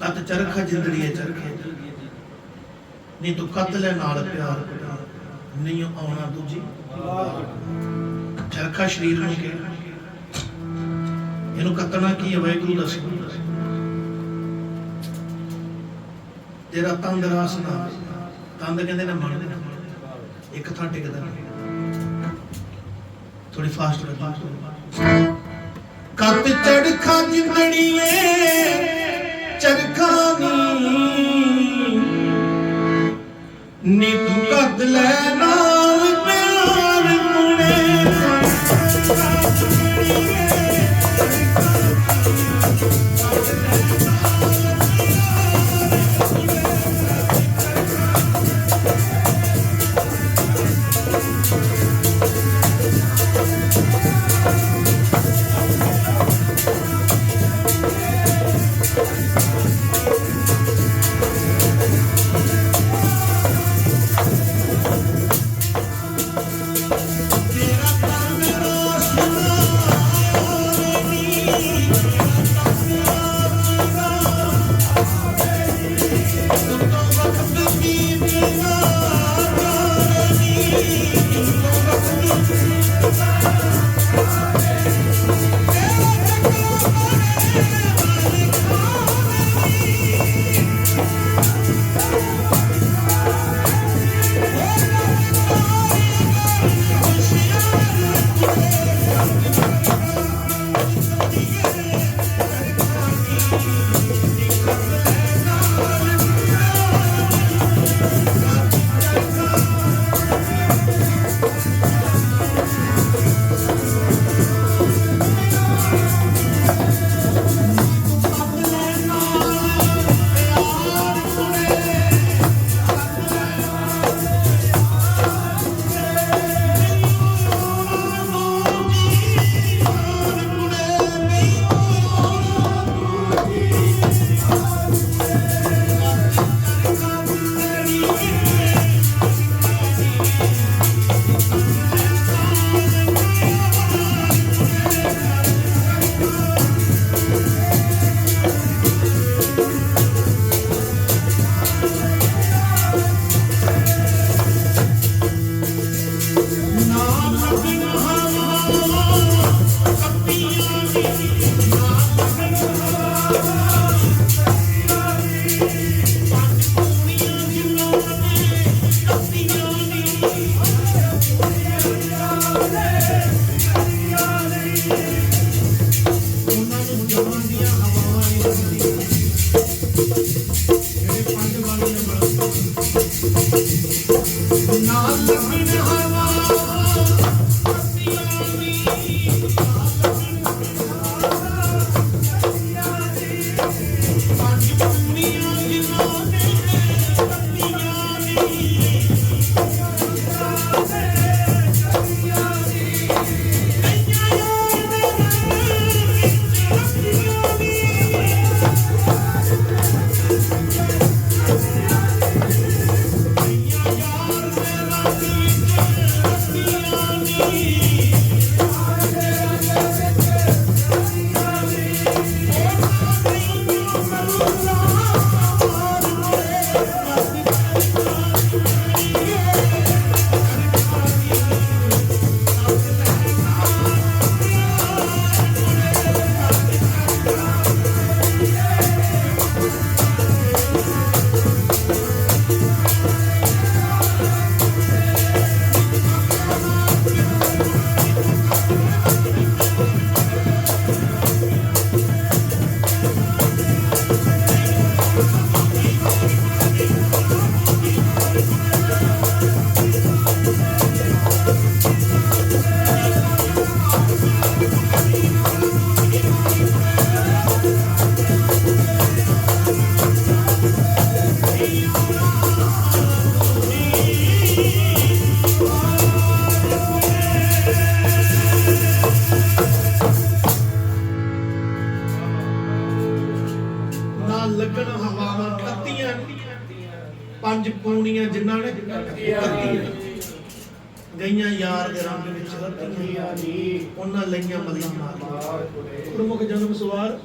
ਕਤ ਚਰਖਾ ਜਿੰਦੜੀਏ ਚਰਖੇ। ਨਹੀਂ ਤੂੰ ਕਤ ਨਾਲ ਪਿਆਰ ਨਹੀਂ ਆਉਣਾ ਦੂਜੀ ਚਰਖਾ ਸ਼ਰੀਰ ਨੂੰ ਕਿ। ਇਹਨੂੰ ਕੱਤਣਾ ਕੀ ਹੈ, ਵਾਹਿਗੁਰੂ ਦੱਸੋ। ਤੇਰਾ ਤੰਦ ਰਾਸ ਨਾ। ਤੰਦ ਕਹਿੰਦੇ ਨੇ ਮਨ ਇੱਕ ਥਾਂ ਟਿਕਦਾ ਥੋੜੀ ਫਾਸਟ ਲੱਗੀ ਕੱਤ ਚੜਖਾ ਜਿੰਦੜੀਏ ਤੂੰ ਉਹਨਾਂ ਨੂੰ ਜਮਾਂ ਦੀਆਂ ਹਵਾਵਾਂ ਨਹੀਂ ਲੱਗਦੀਆਂ ਪੰਜ ਪੂਣੀਆਂ ਜਿਨ੍ਹਾਂ ਨੇ ਕੱਤੀਆਂ ਗਈਆਂ ਯਾਰ ਦੇ ਰੰਗ ਵਿੱਚ। ਰੱਤੀਆਂ ਉਹਨਾਂ ਲਈਆਂ ਮੱਲਾਂ ਮਾਰ ਗੁਰਮੁਖ ਜਨਮ ਸਵਾਰ।